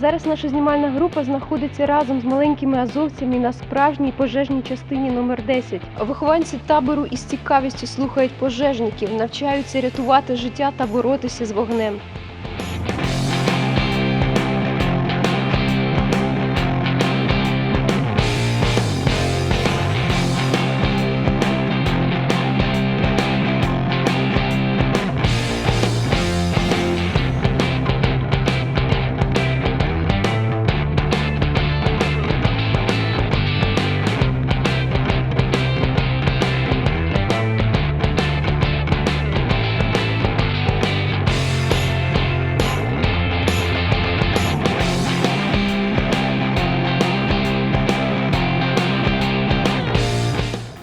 зараз наша знімальна група знаходиться разом з маленькими азовцями на справжній пожежній частині номер 10. Вихованці табору із цікавістю слухають пожежників, навчаються рятувати життя та боротися з вогнем.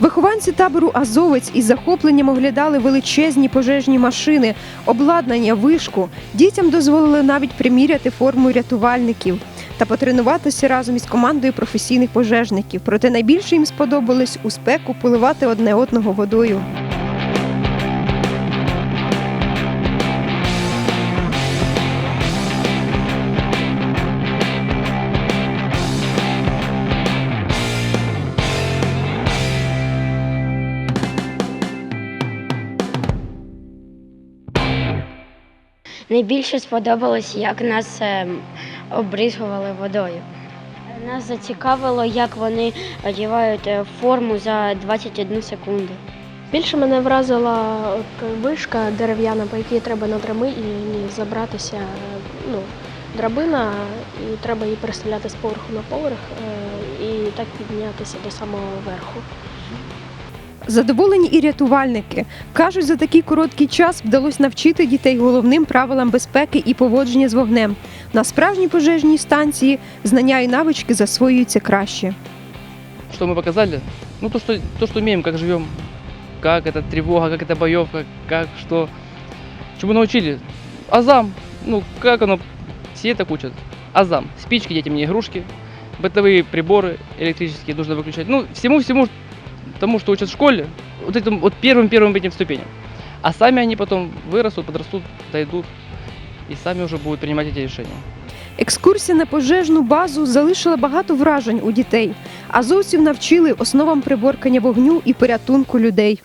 Вихованці табору Азовець із захопленням оглядали величезні пожежні машини, обладнання, вишку. Дітям дозволили навіть приміряти форму рятувальників та потренуватися разом із командою професійних пожежників. Проте найбільше їм сподобалось у спеку поливати одне одного водою. Найбільше сподобалось, як нас е, обризгували водою. Нас зацікавило, як вони одягають е, форму за 21 секунду. Більше мене вразила от вишка дерев'яна, по якій треба на драми і забратися. Ну, драбина, і треба її переставляти з поверху на поверх е, і так піднятися до самого верху. Задоволені і рятувальники кажуть, за такий короткий час вдалося навчити дітей головним правилам безпеки і поводження з вогнем. На справжній пожежній станції знання і навички засвоюються краще. Что мы показали? Ну, то, что, то, что умеем, как живем, как это тревога, как это боевка, как что. Чему научили? Азам. Ну, как оно, все так учат. Азам. Спички, детям не игрушки. Бытовые приборы электрические нужно выключать. Ну, всему-всему тому, что учат в школе, вот этим вот первым-первым этим ступеням. А сами они потом вырастут, подрастут, дойдут и сами уже будут принимать эти решения. Екскурсія на пожежну базу залишила багато вражень у дітей. Азовців навчили основам приборкання вогню і порятунку людей.